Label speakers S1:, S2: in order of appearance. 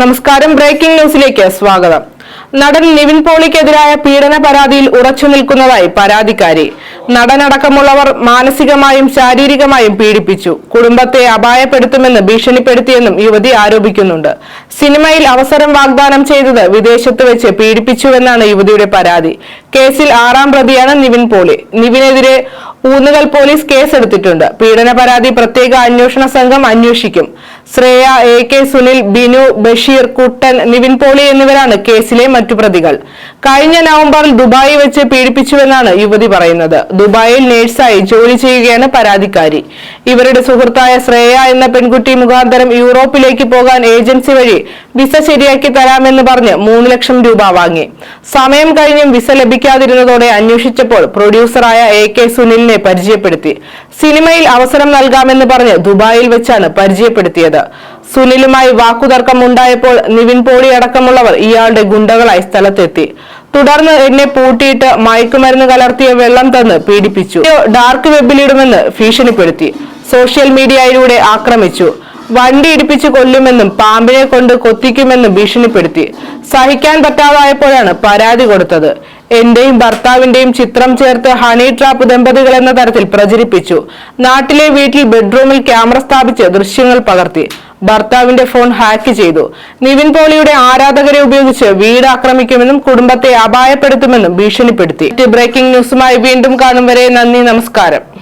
S1: നമസ്കാരം. ബ്രേക്കിംഗ് ന്യൂസിലേക്ക് സ്വാഗതം. നടൻ നിവിൻ പോളിക്കെതിരായ പീഡന പരാതിയിൽ ഉറച്ചു നിൽക്കുന്നതായി പരാതിക്കാരി. നടനടക്കമുള്ളവർ മാനസികമായും ശാരീരികമായും പീഡിപ്പിച്ചു. കുടുംബത്തെ അപായപ്പെടുത്തുമെന്ന് ഭീഷണിപ്പെടുത്തിയെന്നും യുവതി ആരോപിക്കുന്നുണ്ട്. സിനിമയിൽ അവസരം വാഗ്ദാനം ചെയ്തത് വിദേശത്ത് വെച്ച് പീഡിപ്പിച്ചുവെന്നാണ് യുവതിയുടെ പരാതി. കേസിൽ ആറാം പ്രതിയാണ് നിവിൻ പോളി. നിവിനെതിരെ ഊന്നുകൽ പോലീസ് കേസെടുത്തിട്ടുണ്ട്. പീഡന പരാതി പ്രത്യേക അന്വേഷണ സംഘം അന്വേഷിക്കും. ശ്രേയ എ കെ സുനിൽ ബിനു ബഷീർ കുട്ടൻ നിവിൻ പോളി എന്നിവരാണ് കേസിലെ മറ്റു പ്രതികൾ. കഴിഞ്ഞ നവംബറിൽ ദുബായി വെച്ച് പീഡിപ്പിച്ചുവെന്നാണ് യുവതി പറയുന്നത്. ദുബായിൽ നേഴ്സായി ജോലി ചെയ്യുകയാണ് പരാതിക്കാരി. ഇവരുടെ സുഹൃത്തായ ശ്രേയ എന്ന പെൺകുട്ടി മുഖാന്തരം യൂറോപ്പിലേക്ക് പോകാൻ ഏജൻസി വഴി വിസ ശരിയാക്കി തരാമെന്ന് പറഞ്ഞ് മൂന്ന് ലക്ഷം രൂപ വാങ്ങി. സമയം കഴിഞ്ഞും വിസ ലഭിക്കാതിരുന്നതോടെ അന്വേഷിച്ചപ്പോൾ പ്രൊഡ്യൂസറായ എ കെ സുനിലിനെ പരിചയപ്പെടുത്തി. സിനിമയിൽ അവസരം നൽകാമെന്ന് പറഞ്ഞ് ദുബായിൽ വെച്ചാണ് പരിചയപ്പെടുത്തിയത്. സുനിലുമായി വാക്കുതർക്കം ഉണ്ടായപ്പോൾ നിവിൻ പോളി അടക്കമുള്ളവർ ഇയാളുടെ ഗുണ്ടകളായി സ്ഥലത്തെത്തി. തുടർന്ന് എന്നെ പൂട്ടിയിട്ട് മയക്കുമരുന്ന് കലർത്തിയ വെള്ളം തന്ന് പീഡിപ്പിച്ചു. ഡാർക്ക് വെബിലിടുമെന്ന് ഭീഷണിപ്പെടുത്തി. സോഷ്യൽ മീഡിയയിലൂടെ ആക്രമിച്ചു. വണ്ടി ഇടിപ്പിച്ച് കൊല്ലുമെന്നും പാമ്പിനെ കൊണ്ട് കൊത്തിക്കുമെന്നും ഭീഷണിപ്പെടുത്തി. സഹിക്കാൻ പറ്റാതായപ്പോഴാണ് പരാതി കൊടുത്തത്. എന്റെയും ഭർത്താവിന്റെയും ചിത്രം ചേർത്ത് ഹണി ട്രാപ്പ് ദമ്പതികൾ എന്ന തരത്തിൽ പ്രചരിപ്പിച്ചു. നാട്ടിലെ വീട്ടിൽ ബെഡ്റൂമിൽ ക്യാമറ സ്ഥാപിച്ച് ദൃശ്യങ്ങൾ പകർത്തി. ഭർത്താവിന്റെ ഫോൺ ഹാക്ക് ചെയ്തു. നിവിൻ പോളിയുടെ ആരാധകരെ ഉപയോഗിച്ച് വീട് ആക്രമിക്കുമെന്നും കുടുംബത്തെ അപായപ്പെടുത്തുമെന്നും ഭീഷണിപ്പെടുത്തി. ബ്രേക്കിംഗ് ന്യൂസുമായി വീണ്ടും കാണും വരെ നന്ദി നമസ്കാരം.